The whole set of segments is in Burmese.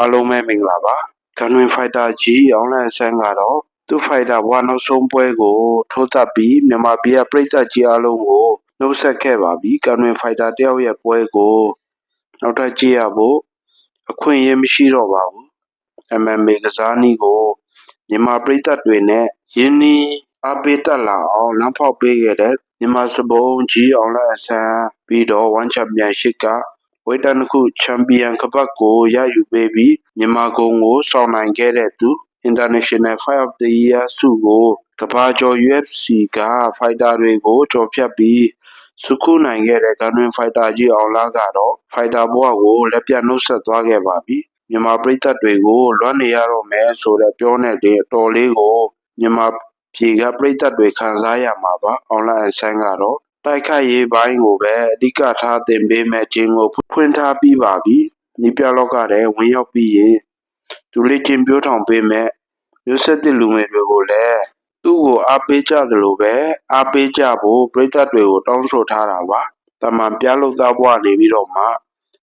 အားလုံးပဲမင်္ဂလာပါဂန်ဝင်ဖိုက်တာကြီးအောင်လန်ဆန်းကတော့သူ့ဖိုက်တာဘဝနောက်ဆုံးပွဲကိုထိုးသက်ပြီးမြန်မာပြည်ကပြည်သက်ကြီးအားလုံးကိုနှုတ်ဆက်ခဲ့ပါပြီဂန်ဝင်ဖိုက်တာတယောက်ရဲ့ပွဲကိုနောက်ထပ်ကြည့်ရဖို့အခွင့်အရေးမရှိတော့ပါဘူး MMA ကစားနည်းကိုမြန်မာပြည်သက်တွေနဲ့ယင်းနီးအားပေးတက်လာအောင်လမ်းဖောက်ပေးခဲ့တဲ့မြန်မာစပုံးကြီးအောင်လန်ဆန်းပြီးတော့ဝန်ချန်ပီယံရှစ်က ဝိတ်တန်တစ်ခုချန်ပီယံကပတ်ကိုရယူပေးပြီးမြန်မာကုံကိုဆောင်နိုင်ခဲ့တဲ့သူ International Fight of the Year ဆုကိုကဘာကျော် UFC ကဖိုက်တာတွေကိုကြော်ဖြတ်ပြီးစုခုနိုင်ခဲ့တဲ့ကန်ဝင်ဖိုက်တာကြီးအောင်လာကတော့ဖိုက်တာဘဝကိုလက်ပြနှုတ်ဆက်သွားခဲ့ပါပြီမြန်မာပြည်သက်တွေကိုလွမ်းနေရတော့မယ်ဆိုတဲ့ပြောနဲ့တည်းအတော်လေးကိုမြန်မာပြည်ကပြည်သက်တွေခံစားရမှာပါအောင်လာအဆန်းကတော့ တိုက်ခိုက်ရေးဘိုင်းကိုပဲအဓိကထားတင်ပေးမဲ့ခြင်းကိုဖွင့်ထားပြီးပါပြီ။ဒီပြလောကတဲ့ဝင်ရောက်ပြီးရင်သူလေးချင်းပြောထောင်ပေးမဲ့မျိုးဆက်တဲ့လူငယ်တွေကိုလည်းသူ့ကိုအားပေးကြသလိုပဲအားပေးကြဖို့ပြည်သက်တွေကိုတောင်းဆိုထားတာပါ။တမန်ပြလို့သားဘွားနေပြီးတော့မှ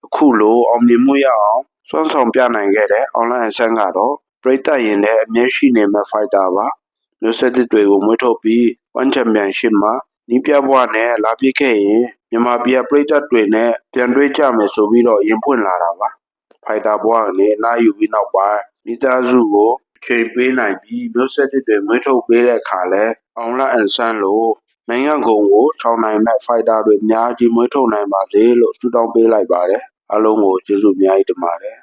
အခုလိုအောင်မြင်မှုရအောင်စွမ်းဆောင်ပြနိုင်ခဲ့တဲ့ online အဆန်းကတော့ပြည်သက်ရင်လည်းအမြဲရှိနေမဲ့ဖိုက်တာပါ။မျိုးဆက်တဲ့တွေကိုမွေးထုတ်ပြီး One Championship မှာ နီးပြဘွားနဲ့လာပြစ်ခဲ့ရင်မြန်မာပြည်ပြည်သက်တွေနဲ့ပြန်တွေ့ကြမယ်ဆိုပြီးတော့ရင်ဖွင့်လာတာပါ။ဖိုက်တာဘွားကနေအနားယူပြီးနောက်ပိုင်းမိသားစုကိုချိန်ပေးနိုင်ပြီးမျိုးဆက်တဲ့တွေမွေးထုတ်ပေးတဲ့အခါလဲအောင်လာအန်ဆန်းလို့နိုင်ငံကုန်ကိုဆောင်နိုင်မဲ့ဖိုက်တာတွေအများကြီးမွေးထုတ်နိုင်ပါစေလို့ဆုတောင်းပေးလိုက်ပါတယ်။အားလုံးကိုကျေးဇူးအများကြီးတင်ပါတယ်